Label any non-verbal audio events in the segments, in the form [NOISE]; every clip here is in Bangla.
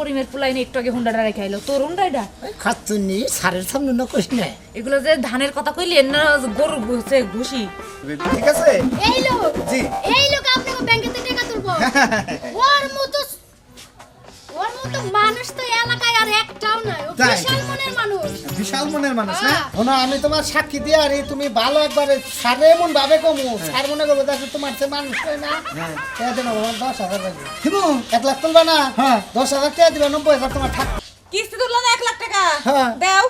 করিমের পুলাই একটু আগে হুন্ডাটা রেখে আইলো। তোর হুন্ডা এটা? খাচ্ছুনি সারের সামনে না কইস না। এগুলো যে ধানের কথা কইলি এর না গরু হচ্ছে ঘুষি। ঠিক আছে? এই লোক জি। এই লোক আপনাকে ব্যাংকে টাকা তুলবো। ওর মতো ওর মতো মানুষ তো এলাকায় একটাও নাই ও তাই? বিশাল মনের মানুষ। বিশাল মনের মানুষ না? হ্যাঁ। শোনো আমি তোমার সাক্ষী দিয়ে আরে তুমি ভালো একবারে সারে এমন ভাবে কমু। সার মনে করব দেখো তোমার সে মানুষ কই না। টাকা দেবো বাবা, দশ হাজার লাগবে। হিমু এক লাখ তুলবা না? হ্যাঁ। দশ হাজার টাকা দিবা নব্বই হাজার তোমার থাক। কিস্তি তুললো না এক লাখ টাকা? হ্যাঁ। দাও।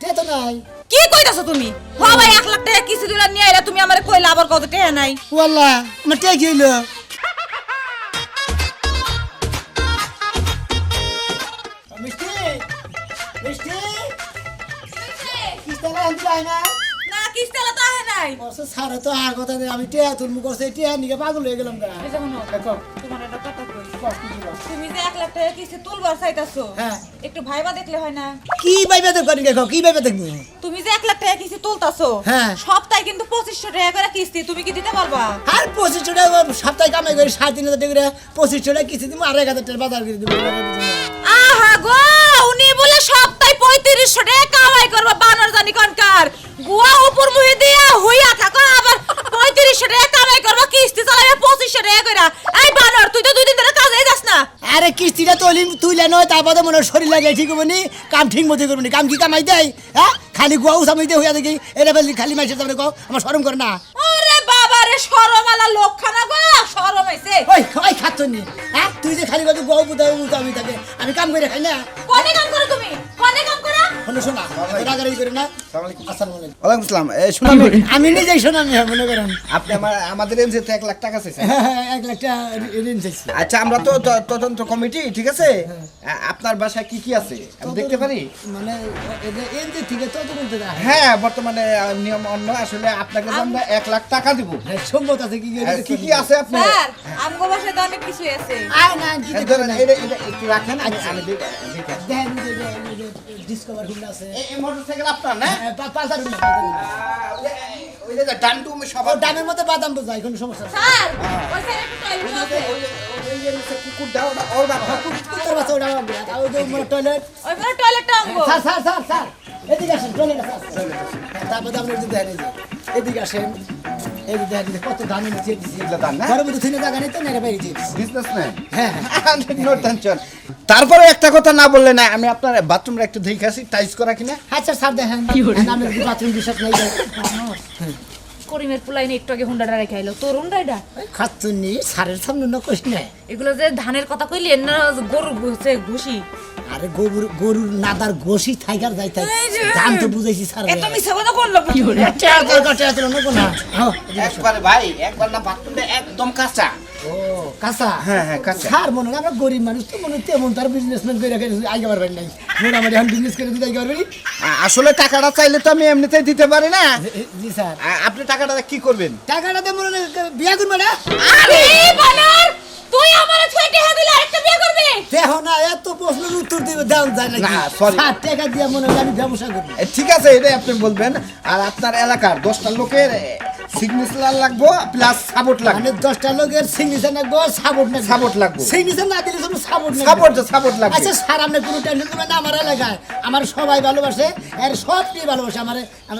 টাকা তো নাই। কি কইতাছো তুমি? হ ভাই এক লাখ টাকা কিস্তি তুলে নিয়ে আইলা তুমি আমারে কইলা আবার কত টাকা নাই? ওয়াল্লা আমার টাকা কি আনতে না তো নাই। বসে সারে তো আর কথা নেই আমি টিয়া তুলমু করছে টিয়া নিকে পাগল হয়ে গেলাম গা। এই যেমন দেখো তোমার একটা কথা কই। তুমি যে এক লাখ টাকা কিস্তি তুলবার চাইতাছো হ্যাঁ। একটু ভাইবা দেখলে হয় না? কি তো করি দেখো কি দেখব? তুমি যে এক লাখ টাকা কিস্তি তুলতাছো হ্যাঁ। সপ্তাহে কিন্তু পঁচিশশো টাকা করে কিস্তি তুমি কি দিতে পারবা? আর পঁচিশশো টাকা সপ্তাহে কামাই করি সাড়ে তিন হাজার টাকা করে পঁচিশশো টাকা কিস্তি দিব আর এক হাজার টাকা বাজার করে দিব। আহা গো! উনি সপ্তাহে পঁয়ত্রিশশো টাকা কামাই করবা বানর জানি কনকার। গুয়া উপর মুহে দিয়া হইয়া থাকো আবার পঁয়ত্রিশশো টাকা কামাই করবা কিস্তি চালাবে পঁচিশশো টাকা করে এই বানর তুই তো দুই দিন ধরে কাজে যাস না। আরে কিস্তিটা তুলি তুইলে নয় তারপরে মনে শরীর লাগে ঠিক হব নি? কাম ঠিক মতো করব নি কাম কি কামাই দেয়? হ্যাঁ? খালি গুয়াও সামাই দিয়ে হইয়া দেখি এটা খালি মাইসে তারপরে কও আমার সরম করে না। ওরে বাবা রে সরমালা লোকখানা গো সরম হইছে। ওই ওই খাচ্ছ হ্যাঁ? তুই যে খালি কথা গুয়াও আমি তাকে আমি কাম করে খাই না। কোনে কাম আমি নিজেই শোনা মনে করেন। আপনি আমার আমাদের এনজিও এক লাখ টাকা চাইছেন। এক লাখ টাকা ঋণ চাইছি। আচ্ছা আমরা তো তদন্ত কমিটি ঠিক আছে? আপনার বাসায় কি কি আছে? আমি দেখতে পারি। মানে এনজি থেকে তত হ্যাঁ। বর্তমানে নিয়ম অন্য। আসলে আপনাকে আমরা এক লাখ টাকা দিব। হ্যাঁ, সম্মত আছে কি কি কি আছে আপনার? আমগো বাসায় তো অনেক কিছুই আছে। আয় না কি ধরেন, এটা এটা একটু রাখেন আমি দেখে ডিসকভার হুন্ড আছে। এই- এই মোটরসাইকেল আপনার না? হ্যাঁ, পা- পালসার হুন্ড আহ, ওই যে- ডান্ডু ও সবার মধ্যে বাদাম বোঝায় কোনো সমস্যা স্যার ওই স্যার একটু টয়লেট আছে। ওই যে নিচে কুকুরটা ওটা- ওর বাবা। কুত্তার বাচ্চা ওটা আমার ওই যে টয়লেট ওই বড় টয়লেটটা আমগো স্যার স্যার স্যার স্যার। এদিকে আসেন টয়লেট আছে তারপরে আপনি যদি দেখেন এদিকে আসেন। এই যে দেখেন এই যে কত দামি নিচে দিছি এগুলো দাম না? ঘরের মধ্যে থিনে জায়গা নেড়ে বাইরে দিয়েছি বিজনেসম্যান হ্যাঁ [LAUGHS] নো টেনশন তারপরে একটা কথা না বললে না আমি আপনার বাথরুমটা একটু দেখে আসি টাইস করা কিনা? আচ্ছা স্যার দেখেন। আমি বাথরুম বিশ্বাস নেই করিমের পুলাই একটু আগে হুন্ডাটা রেখে আইলো। তোর হুন্ডা এটা? খাচ্ছুনি সারের সামনে না কইস না এগুলো যে ধানের কথা কইলি এর না গরু হচ্ছে ঘুষি। আরে গরুর গরুর নাদার গোশি থাইকার যাই থাই যে। দাম তো বুঝাইছি স্যার এত মিছা কথা করল কি হলো? তোর নেব না। একবারে ভাই একবার না বাথরুমটা একদম কাঁচা। ও কাঁচা? হ্যাঁ, হ্যাঁ, কাঁচা। স্যার মনে আমরা গরিব মানুষ তো মনে তেমন তার বিজনেসম্যান করে রেখে আগে পারবেন নাই। মোটামুটি এখন বিজনেস করে দিতে আগে পারবেন আসলে টাকাটা চাইলে তো আমি এমনিতেই দিতে পারি না। জি স্যার। আপনি টাকাটা কি করবেন? টাকাটা তো মনে বিয়া করবে না? আরে বানর তুই আমার দিলে আরেকটা বিয়ে করবি? দেখো না এত প্রশ্নের উত্তর দিবে দাম যায় না না, sorry। স্যার টাকা দিয়ে মনে করি আমি ব্যবসা ঠিক আছে এটাই আপনি বলবেন। আর আপনার এলাকার দশটা লোকের সিগনেচার লাগবো প্লাস সাপোর্ট লাগবে। মানে দশটা লোকের সিগনেচার লাগবো সাপোর্ট না লাগবে। সিগনেচার না দিলে শুধু সাপোর্ট না। সাপোর্ট সাপোর্ট লাগবে। আচ্ছা স্যার আপনি কোনো টেনশন করবেন না আমার এলাকায়। আমার সবাই ভালোবাসে আর সব নিয়ে ভালোবাসে আমার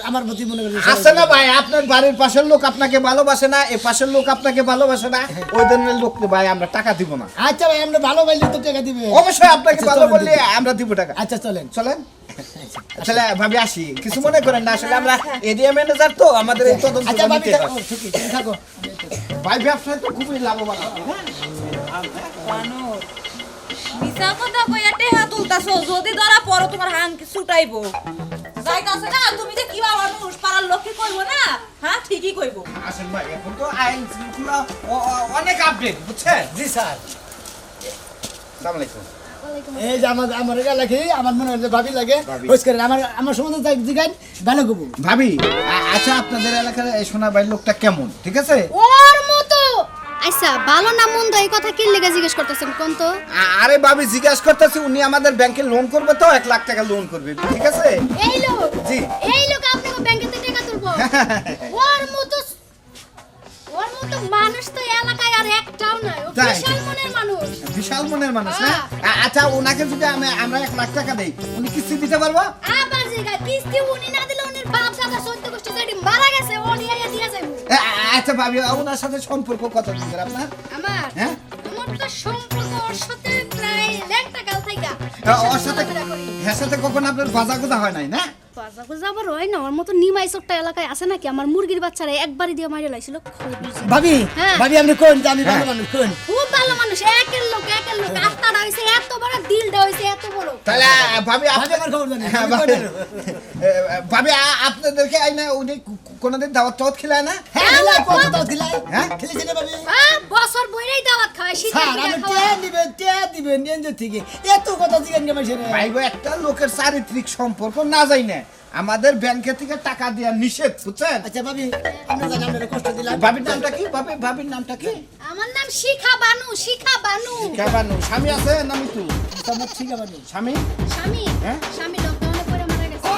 আমার প্রতি মনে করি না ভাই আপনার বাড়ির পাশের লোক আপনাকে ভালোবাসে না এ পাশের লোক আপনাকে ভালোবাসে না ওই ধরনের লোককে ভাই আমরা টাকা দিব না। আচ্ছা ভাই আমরা ভালো পাইলে তো টাকা দিবে। অবশ্যই আপনাকে আচ্ছা, ভালো বললে আমরা দিব টাকা। আচ্ছা চলেন। চলেন। আসলে ভাবি আসি কিছু মনে করেন না আসলে আমরা এরিয়া ম্যানেজার তো আমাদের এই তদন্ত আচ্ছা ভাবি থাকো ভাই ব্যবসায় তো খুবই লাভবান হ্যাঁ মিছা কথা কইয়া টেহা তুলতাছো যদি ধরা পড়ো তোমার হাং ছুটাইবো। যাইতাছে না তুমি যে কি মানুষ পাড়ার লোককে কইবো না? হ্যাঁ ঠিকই কইবো। আসেন ভাই এখন তো আইন শৃঙ্খলা অ- অ- অনেক আপডেট বুঝছেন? জি স্যার। আসসালামু আলাইকুম। এই যে আমার আমার এলাকায় আমার মনে হয় যে ভাবি লাগে। ভাবি। করে আমার আমার সম্বন্ধে যাই জিগাই ভালো কবু ভাবি আচ্ছা আপনাদের এলাকার এই লোকটা কেমন? ঠিক আছে? ওর মতো! আচ্ছা ভালো না মন্দ এই কথা কি লেগে জিজ্ঞেস করতেছেন কোন তো? আরে ভাবি জিজ্ঞাসা করতেছি উনি আমাদের ব্যাংকে লোন করবে তো এক লাখ টাকা লোন করবে ঠিক আছে? এই লোক! জি। এই লোক আপনাকে ব্যাংকেতে টাকা তুলবো। [LAUGHS] ওর মতো ওর মতো মানুষ তো এলাকায় আর একটাও নাই। ও বিশাল মনের মানুষ। বিশাল মনের মানুষ না? হ্যাঁ। আচ্ছা ওনাকে যদি আমি আমরা এক লাখ টাকা দেই উনি কিস্তি দিতে পারব? আবার জায়গায় কিস্তি উনি না দিলে উনির বাপ দাদা সত্য কষ্ট যেটি মারা গেছে ও নিয়ে দিয়ে যাইব। আচ্ছা ভাবি ওনার সাথে সম্পর্ক কত আপনার? আমার? হ্যাঁ? আমার তো সম্পর্ক ওর সাথে প্রায় ল্যাংটা কাল থাইকা। ওর সাথে হ্যাঁ সাথে কখন আপনার বাজা গোজা হয় নাই না? বাজা বুঝা আবার হয় না ওর মতো নিমাই চোখটা এলাকায় আছে নাকি? আমার মুরগির বাচ্চারা একবারই দিয়ে মারিয়ে লাইছিল। ভাবি হ্যাঁ। ভাবি আপনি কোন? আমি ভালো হ্যাঁ। মানুষ কোন? খুব ভালো মানুষ একের লোক একের লোক। আত্মাটা হয়েছে এত বড় দিলটা হয়েছে এত বড়। তাহলে ভাবি আপনি আমার খবর জানি হ্যাঁ, ভাবি আপনাদেরকে আই না উনি কোনোদিন দাওয়াত টাওয়াত খেলায় না? হ্যাঁ খেলা কত দাও দিলাই হ্যাঁ? খেলেছি না ভাবি? বছর বইরাই দাওয়াত স্যার আমি খাওয়ায়। টিয়া দিবেন টিয়া দিবেন নিয়ন্ত্রণ থেকে। এত কথা মাসে ভাই গো, একটা লোকের চারিত্রিক সম্পর্ক না যাই না। আমাদের ব্যাংকে থেকে টাকা দেওয়া নিষেধ বুঝছেন? আচ্ছা ভাবি আমরা জানি আপনারা কষ্ট দিলাম। ভাবির নামটা কি? ভাবি ভাবির নামটা কি? আমার নাম শিখা বানু শিখা বানু। কেবানু স্বামী আছে না মৃত্যু আমার ঠিক আছে স্বামী? স্বামী হ্যাঁ? স্বামী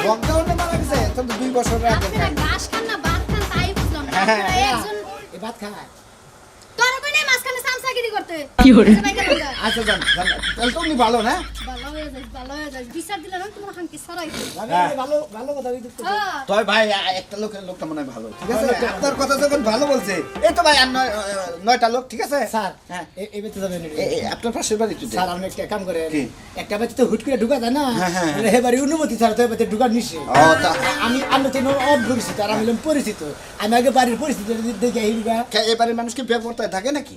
লকডাউনে মারা গেছে তো দুই বছর আগে। ঘাস খান না ভাত খান তাই বুঝলাম। না হ্যাঁ, হ্যাঁ। একজন ভাত খায়। সামসাগিরি করতে। কি করে আচ্ছা জান জান তাহলে তো উনি ভালো না? ভালো যাস ভালো যাস বিচার দিলে না তোমার হাঙ্কি সরাই ভাবি। আপনি ভালো ভালো কথা বলতে তবে ভাই একটা লোকের লোকটা মনে হয় ভালো। ঠিক আছে? আপনার কথা যখন ভালো বলছে এই তো ভাই আর নয় আ, নয়টা লোক ঠিক আছে? স্যার হ্যাঁ। এবার তো যাবেন এ- এ, আপনার পাশের বাড়ি স্যার আপনি একটা কাম করেন। একটা বাড়ি তো হুট করে ঢুকা যায় না। হ্যাঁ, হ্যাঁ। অনুমতি তো এবারে ঢুকার আমি আমি তো অপরিচিত আর আমি পরিচিত। আমি আগে বাড়ির পরিস্থিতি দেখে কে এবারে মানুষ কি বেপরতায় থাকে নাকি?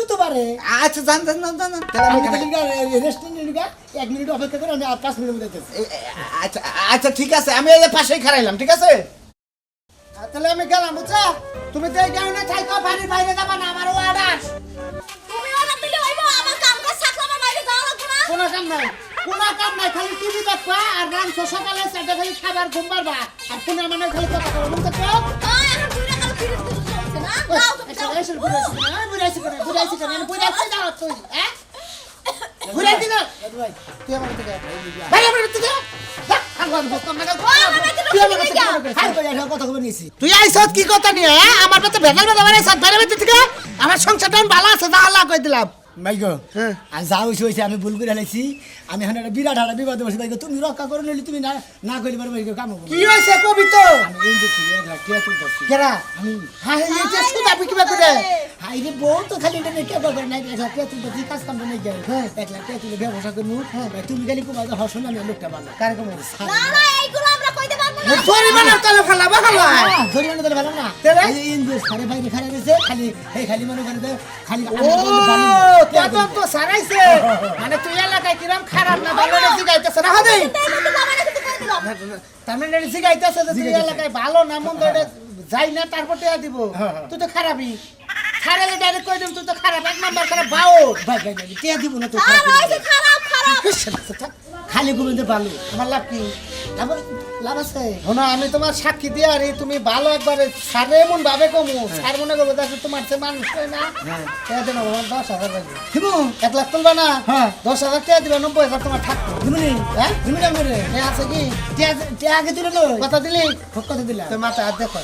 থাকতেও তো পারে। আচ্ছা জান জান জান জান তাহলে আমি আমি রেস্টুরেন্টে এক মিনিট অপেক্ষা করে আমি আর পাঁচ মিনিট মধ্যে যেতেছি। এ- এ, আচ্ছা আচ্ছা ঠিক আছে আমি এই পাশেই খারাইলাম ঠিক আছে? তাহলে আমি গেলাম বুঝছ? তুমি তো এই কারণে থাইকো বাড়ির বাইরে যাবা না আমার অর্ডার তুমি অর্ডার দিলে হইব আমার কাম কাজ থাকলে আমার বাইরে যাওয়া লাগবে না। কোনো কাম নাই কোনো কাম নাই খালি টিভি দেখবা আর রাত সকালে চারটে খালি খাবার ঘুম পারবা আর কোনো মানে খালি কথা বুঝতে তো হ্যাঁ? আমার কাছে ভেজাল সংসারটা ভালো আছে আল্লাহ কই দিলাম। ভাইগো হ্যাঁ। আর যা হয়েছে হয়েছে আমি ভুল করে হালাইছি আমি এখন একটা বিরাট হারা বিবাদে বসে ভাইগো তুমি রক্ষা করে নিলি তুমি না না করলে পারো ভাইগো কাম। কি হইছে কবি তো। কেরা? আমি হ্যাঁ এইটা সুদা বিকিবা করে হাই রে বউ তো খালি এটা নিয়ে কেবা করে নাই এক লাখ কাজ কাম নেই যাই এক লাখ টাকা ব্যবসা করব। ভাই তুমি খালি কোথাও হসন আমি লোকটা ভালো কার কম না না এইগুলো না পরিমাণের তলে ফেলাবা খালা জরিমানা দিলে ভালো না তাহলে? এই যে ইনভেস্ট খালি বাইরে খালি রয়েছে খালি এই খালি মনে করে দে, খালি ও তদন্ত তো সারাইছে? মানে তুই এলাকায় কিরম খারাপ না ভালো না জিগাইতেছে না হদে? না তামিলনাড়ু জিগাইতেছে যে তুই। এলাকায় ভালো না মন্দ এটা যাই না তারপর টিয়া দিব। হ্যাঁ, হ্যাঁ। তুই তো খারাপই। খারালে ডাইরেক্ট কই দিম তুই তো খারাপ এক নাম্বার খারাপ বাও ভাই টিয়া দিব না তো খারাপ খারাপ। খালি ঘুমতে ভালো আমার লাভ কি? আবার লাভ আছে? শোনো আমি তোমার সাক্ষী দিয়ে আরে তুমি ভালো একবারে সারে এমন ভাবে কমু। সার মনে করব দেখো তোমার সে মানুষ হয় না। টাকা দেবো আমার দশ হাজার লাগবে। দিব? এক লাখ তুলবা না? হ্যাঁ। দশ হাজার টাকা দিবা নব্বই হাজার তোমার থাকতো। দিবনি হ্যাঁ? আমারে এ আছে কি? আগে দিলে নয় কথা দিলি? কত দিলা তোর হাত দেখো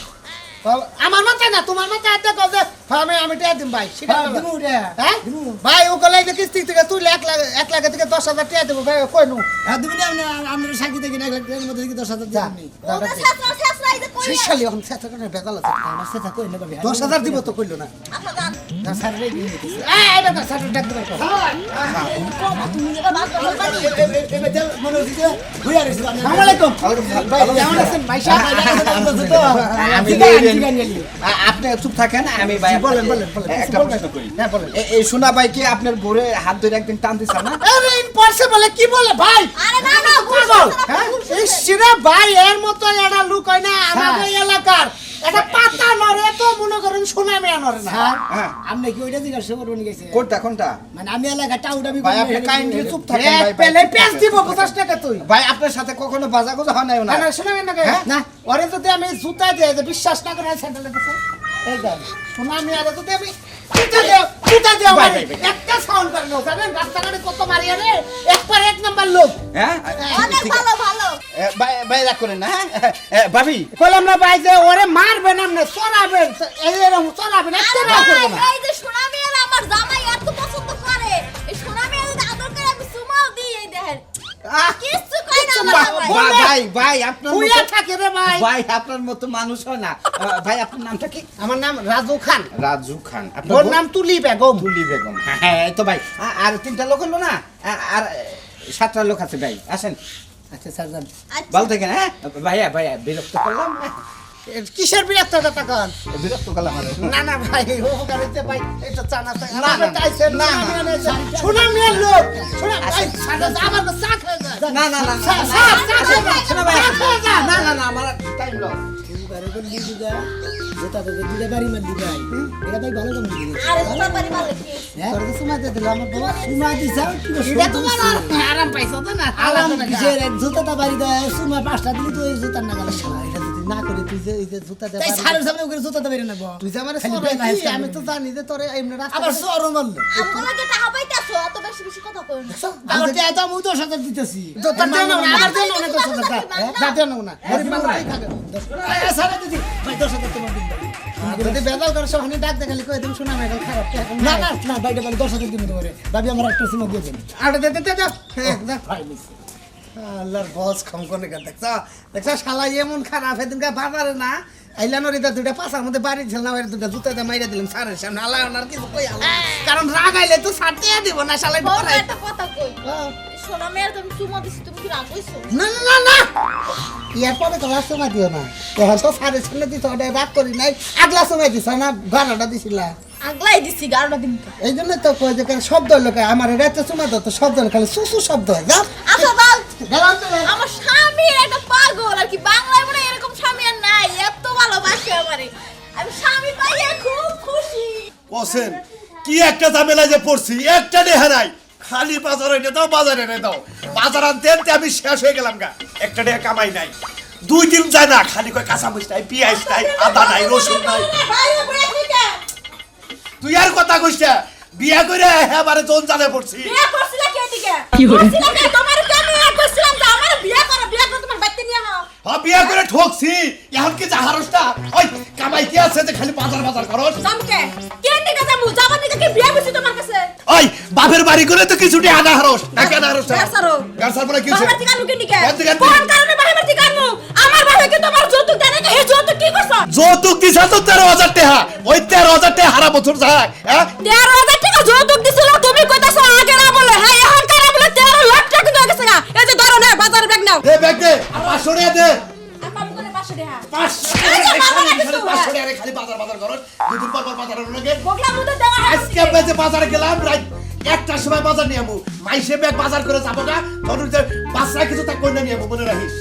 আমার মাথায় না তোমার মাথায় দেখো যে হ্যাঁ, আমি আমি টাকা দিম ভাই সেটা হ্যাঁ। হ্যাঁ। ভাই ও গলাই যে কিস্তি থেকে তুই এক লাখ এক লাখ থেকে দশ হাজার টাকা দেবো। ভাই কই নু হ্যাঁ দিবনি আপনি আমরা সাক্ষী না এক লাখ টাকার মধ্যে দশ হাজার যে কই শিশালি এখন সেটা করে বেজাল আছে। আমার সাথে কই না ভাবি দশ হাজার দিব তো কইলো না। আচ্ছা না স্যার রে এই ডাক দিবার আপনি চুপ থাকেন আমি একটা হ্যাঁ, এই সোনা ভাই কি আপনার ভোরে হাত ধরে একদিন টান না আরে কি বলে ভাই হ্যাঁ ভাই এর মতো এরা লুক হয় না আমাদের এলাকার এটা পাতা নরে তো মনে করেন সোনা মেয়া নরে না। হ্যাঁ। আপনি কি ওইটা জিজ্ঞাসা করবেন গেছে? কোনটা কোনটা? মানে আমি এলাকা ভাই আপনি কাইন্ডলি চুপ থাকেন ভাই পেলে পেলে দিব 50 টাকা তুই। ভাই আপনার সাথে কখনো বাজা গোজা হয় নাই না না, না, শোনাবেন না হ্যাঁ? না ওরে যদি আমি জুতা দিয়ে যে বিশ্বাস না করে স্যান্ডেল দিতে এই দেখ সোনা আমি যদি আমি একটা সাউন্ড করে না জানেন? রাস্তাঘাটে কত মারি আরে একবার এক নাম্বার লোক। হ্যাঁ? অনেক ভালো ভালো। ভাই ভাই রাগ করেন না হ্যাঁ? ভাবি। বললাম না ভাই যে ওরে মারবেন আপনি চড়াবেন এরকম চড়াবেন একটা রাগ এই যে সোনা আমার জামাই কই না ভাই ভাই আপনার মতো থাকে রে ভাই। ভাই আপনার মতো মানুষ হয় না। ভাই আপনার নামটা কি? আমার নাম রাজু খান। রাজু খান। আপনার নাম তুলি বেগম। তুলি বেগম। হ্যাঁ হ্যাঁ, এই তো ভাই। আর তিনটা লোক হলো না? আ- আর সাতটা লোক আছে ভাই। আসেন। আচ্ছা স্যার ভালো থাকেন হ্যাঁ? ভাইয়া ভাইয়া বিরক্ত করলাম কিসের বিরক্ততা তখন বিরক্ত আর না না ভাই উপকার হইতে ভাই এটা চানা চা না, না, না, না না, শোনা মিয়ার লোক শোনা ভাই সাদা আমার তো চা খেয়ে যা না না না না, চা- না, চা- না, শোনো, ভাই। না না না আমার টাইম লস আরে তোমার বাড়ি ভালো কি এটা তোমার আরাম পাইছো তো না আরাম আরাম কিসের জুতাটা বাড়ি দেয় সুমা পাঁচটা দিলি তো জুতার নাগালে শালা। না করে তুই যে এই যে জুতাটা তাই সারের সামনে করে জুতাটা বেরিয়ে নেব তুই যে আমার আমি তো জানি যে তোরে এমনি রাস্তা আবার মারলো। কি টাকা পাইতাছো? এত বেশি বেশি কথা কই না। আমার তো আমি দিতেছি। তো তার না, আমার না গরিব মানুষ ভাই। কি খাবে? এই, সারা দিদি ভাই দশ হাজার তোমার দিন দাও। যদি বেদাল করে সব দাগ দেখালি কই তুমি শোনা খারাপ না না না হাজার দিন ভাবি আমার একটা সিমা দিয়ে দেন। আর দে দে দে দে। হ্যাঁ, দে। আল্লাহর বস কম কোনে কা দেখছ? দেখছ? শালা এমন খারাপ এদিনকে বাজারে না। আইলানোর এটা দুটা পাশার মধ্যে বাড়ি ছিল না দুটা জুতা দিয়ে মাইরা দিলাম সারের সামনে। আল্লাহ ওনার কিছু কই আল্লাহ। কারণ রাগ আইলে তো সারতে দিব না শালা কথা কই। সোনা মেয়ের তুমি চুমা দিছি তুমি কি না না না না। ইয়ার পরে তো লাস্ট সময় দিও না। এখন তো সারের সামনে দিছ ওটা রাগ করি নাই। আগলা সময় দিছ না বারোটা দিছিলা। আগলাই দিছি গারোটা দিন এই জন্য তো কই যে শব্দ লোকে আমার রাতে সময় তো শব্দ খালি সুসু শব্দ হয় যা আচ্ছা বল আমার স্বামী একটা পাগল আর কি বাংলায় মনে এরকম স্বামী আর নাই। এত ভালোবাসে আমারে। আমি স্বামী পাইয়ে খুব খুশি। বসেন কি একটা ঝামেলা যে পড়ছি একটা নেহা নাই। খালি বাজার এনে দাও বাজার এনে দাও। বাজার আনতে আনতে আমি শেষ হয়ে গেলাম গা। একটা নেহা কামাই নাই। দুই দিন যায় না খালি কয় কাঁচামরিচ নাই পেঁয়াজ নাই আদা নাই রসুন নাই। তুই আর কথা কইস না বিয়া করে এবারে জন জালে পড়ছি। বিয়ে করছিলা কে দিকে কি করছিলা তোমার তো বিয়ে করছিলাম আমার বিয়ে করো বিয়ে করে তোমার বাড়িতে নিয়ে আও হ্যাঁ বিয়া করে ঠকছি। এখন কি জাহারসটা ওই কামাই কি আছে যে খালি বাজার বাজার করস বাপের বাড়ি করে তো কিছুটি আনা হারস। না কেন হারস গাছারো। গাছার বলে কি হইছে? বাবার থেকে আনু কোন? কোন কারণে থেকে আনু আমার কি তোমার যৌতুক দেয় নাকি যৌতুক কি করছ? যৌতুক দিছা তো তেরো হাজার টাকা। ওই তেরো হাজার টাকা হারা বছর যায় হ্যাঁ? তেরো হাজার টাকা যৌতুক দিছিল তুমি কইতাছো আগে না বলে। হ্যাঁ এখন কারা বলে? তেরো লাখ টাকা হয়ে গেছে। এই যে ধরো না বাজারে ব্যাগ নাও। দে ব্যাগ দে। টাকা দে। কিছু। আনো আজকে বাজারে গেলাম রাত একটার সময় বাজার নিয়ে আমু মাইসে ব্যাগ বাজার করে যাব না। তখন যে বাচ্চা কিছু তা কইনা নিয়ে আমু মনে রাখিস?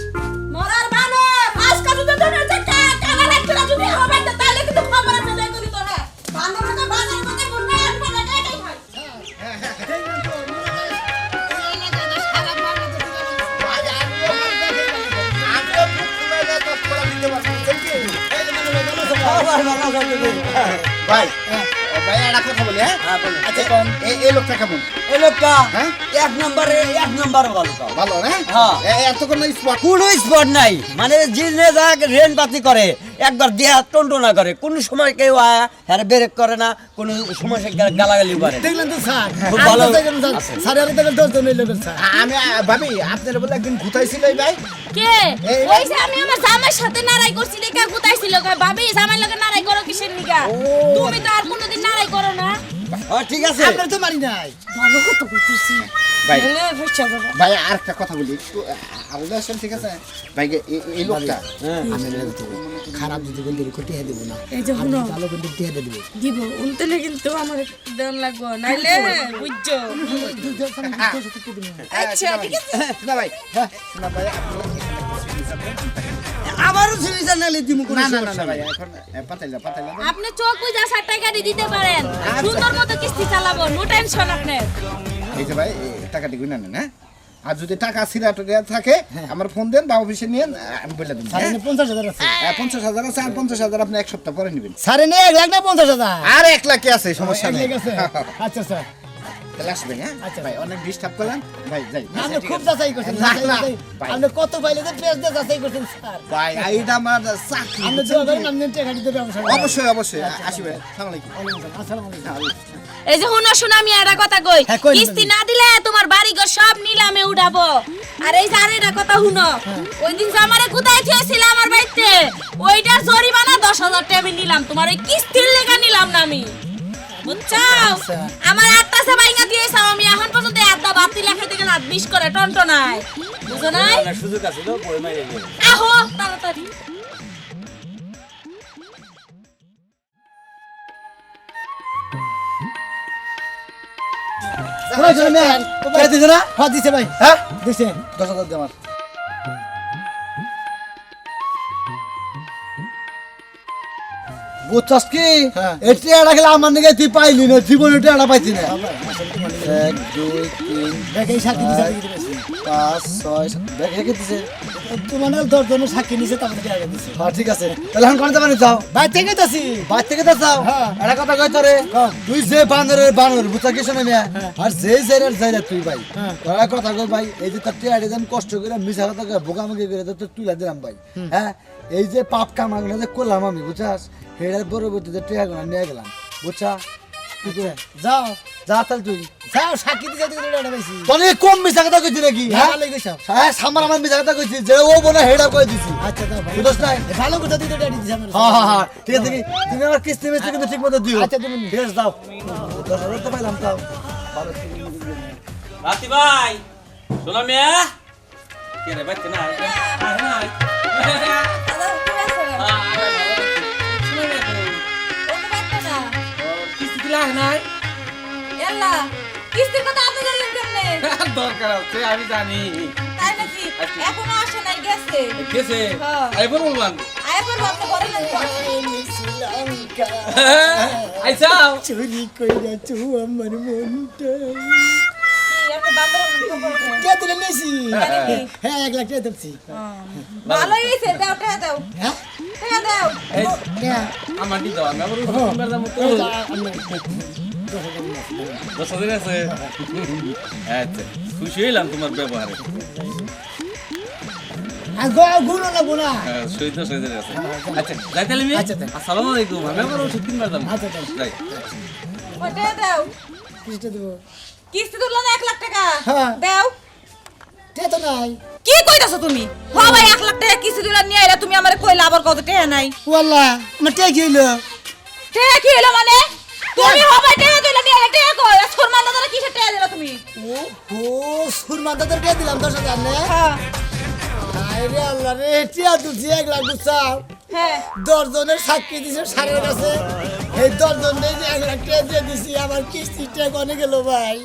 মরার মানে আজকে যদি ধরে যে কানা রাখতে যদি হবে না তাহলে কিন্তু খবর আছে দেই করি তো হ্যাঁ। বাজার আর এটাই ভাই ভাই একটা কথা বলি হ্যাঁ? আচ্ছা এই এই লোকটা কেমন? এই লোকটা? হ্যাঁ? এক নম্বরে এক নম্বর ভালো। ভালো না? হ্যাঁ। এ- এতক্ষণ স্পট কোনো স্পট নাই। মানে জিনে যাক রেন পাতি করে একবার দেহা টন্টনা করে। কোন সময় কেউ আয়া হ্যাঁ ব্রেক করে না কোন সময় সে গালাগালি করে। দেখলেন তো স্যার? খুব ভালো স্যার আমি দেখেন দশ জন লোকের স্যার। আমি ভাবি আপনার বলে একদিন ঘুতাইছিল এই ভাই? কে? ওই যে আমি আমার জামাইয়ের সাথে নারাই করছি লেখা গুতাইছিল কয় ভাবি জামাই লগে নারাই করো কিসের নিগা তুমি তো আর কোনোদিন নারাই করো না। ঠিক আছে। আপনার তো মারি নাই। ভাই। এলে বুঝছ বাবা। ভাই আর একটা কথা বলি একটু আলাদা আসেন ঠিক আছে? ভাই এই লোকটা আমি তো খারাপ যদি দিন কটিয়ে দেবো না। এই যে শুনো। ভালো দিন টিয়ে দেবো। দিব উনতেলে কিন্তু আমার দেন লাগবো। নাইলে বুঝছ। আচ্ছা ঠিক আছে। না ভাই হ্যাঁ না ভাই আবারও দিমু কোন না না না না ভাই এখন পাতাইলা পাতাইলা আপনি চোখ বুঝা ষাট টাকা দিয়ে দিতে পারেন। সুন্দর মতো কিস্তি চালাবো নো টেনশন আপনার। এই যে ভাই এই টাকাটি গুনা নেন হ্যাঁ? আর যদি টাকা থাকে আমার ফোন দেন বা অফিসে নিয়ে আমি বলে দিন স্যার পঞ্চাশ হাজার আছে। হ্যাঁ, পঞ্চাশ হাজার আছে আর পঞ্চাশ হাজার আপনি এক সপ্তাহ পরে নেবেন। সাড়ে এনে এক লাখ না পঞ্চাশ হাজার? আর এক লাখ লাখে আছে সমস্যা নেই। [LAUGHS] আচ্ছা স্যার। তাহলে আসবেন হ্যাঁ। ভাই অনেক ডিস্টার্ব করলেন ভাই যাই আপনি খুব যাচাই করছেন না, না, আপনি কত পাইলে যে পেজ দিয়ে যাচাই করছেন স্যার? ভাই এইটা আমার চাকরি আপনি দোয়া করেন আপনি টাকা দিতে অবশ্যই অবশ্যই আসবে সালাম আলাইকুম। আসসালামু আলাইকুম। এই যে শুনো শুনো আমি একটা কথা কই। হ্যাঁ, কিস্তি না দিলে তোমার বাড়ি ঘর সব নিলামে উঠাবো। আর এই যে আরেকটা কথা শুনো। ওই দিন যে আমারে কোথায় থিয়েছিল আমার বাড়িতে ওইটার জরিমানা দশ হাজার টাকা আমি নিলাম। তোমার ওই কিস্তির লেখা নিলাম না আমি। বুঝছ আমার আটটা সে বাইঙ্গা দিয়েছাও আমি এখন পর্যন্ত একটা বাতি লেখা থেকে না বিশ করে টন্ট নাই? বুঝো নাই সুযোগ আছে তো পরে মাইরে। আহো তাড়াতাড়ি। ভাই, দিছে হ্যাঁ, দিছে ভাই। হ্যাঁ? দিছে। দশ হাজার দিয়ে আমার। বুঝছস কি? হ্যাঁ। এই টেয়ারা খেলে আমার নিকে তুই পাইলি না জীবনে টেয়ারা পাইছি না। এক দুই তিন। পাঁচ ছয় ব্যাগ দিছে। তোমার দশ জনের সাক্ষী নিছে, তারপরে টাকা দিছে। হ্যাঁ ঠিক আছে। তাহলে এখন করতে পারি যাও ভাই, থেকে যাচ্ছি। বাড়ি থেকে তো যাও হ্যাঁ। একটা কথা কই তোরে? তুই যে বানরের বানর বুঝা কিছু না মিয়া? আর যে জেরের জায়গা তুই ভাই। তোরা কথা কই ভাই এই যে তোর টেয়ারে যেন কষ্ট করে মিশা কথা কই বোকামুখি করে তোর তুলে দিলাম ভাই। হ্যাঁ? এই যে পাপ কামাগুলো যে করলাম আমি বুঝছাস? হেডার পরবর্তীতে টেয়া নিয়ে গেলাম। বুঝছা? কি করে? যাও যা তাহলে তুই। যাও সাক্ষী দিছে তুই টাকা পাইছি তোনে কম মিশা কথা কইছি নাকি হ্যাঁ? ভালো কইছো। হ্যাঁ সামার আমার মিশা কথা কইছি যে ও বোনা হেডা কই দিছি। আচ্ছা দাও ভাই। বুঝছ নাই? ভালো কথা তুই তো টাকা দিছিস আমার। হ্যাঁ হ্যাঁ হ্যাঁ ঠিক আছে তুমি আমার কিস্তি মিস্তি কিন্তু ঠিক মতো দিও। আচ্ছা, দিবনি। ঠিক আছে দাও দশ হাজার তো পাইলাম তাও রাতি ভাই শোনো মিয়া। কে রে বাইতে না দিলা নাই। এল্লা কিস্তির কথা আপনি জানেন কেমনে? [LAUGHS] দরকার আছে আমি জানি। তাই নাকি? এখনও আসে নাই গেছে। গেছে? হ্যাঁ। আইবার বলবান আয়াপর বলতে পারি না। আইসাও। চুরি কইরা তো আমার মনটা। কে তুলে নিয়েছি? হ্যাঁ এক লাখ টাকা দিচ্ছি ভালোই হয়েছে দাও টাকা দাও। হ্যাঁ? টাকা দাও। হ্যাঁ আমার দি দাও আমি আবার তিনবার যাব তো দশ হাজার আছে। আচ্ছা খুশি হইলাম তোমার ব্যবহারে। আছে। আচ্ছা যাই তাহলে মেয়ে। আচ্ছা, তাই। আসসালামু আলাইকুম। আমি আবার ওষুধ তিনবার যাব আচ্ছা, দাও। দেবো। কিস্তি তুললো না এক লাখ টাকা? হ্যাঁ। দাও। কে তো নাই। কি কইতাছো তুমি? বাবা এক লাখ টাকা কিস্তি দিলা নিয়ে আইলা তুমি আমারে কইলা আবার কত টাকা নাই। ওয়াল্লা আমার টেক হইল? টাকা কি মানে? তুমি হবাই টাকা দিলা নিয়ে আইলা টাকা কই? সুরমান দাদা কিসের টাকা দিলা তুমি? ও সুরমা দাদার কে দিলাম দশ হাজার নে। হ্যাঁ। আরে আল্লাহ রে টিয়া দুটি এক লাখ বুঝছাও হ্যাঁ। দশ জনের সাক্ষী দিছে সারের কাছে। এই দশ জন এক লাখ টাকা দিয়ে দিছি আমার কিস্তি টাকা অনেক গেল ভাই।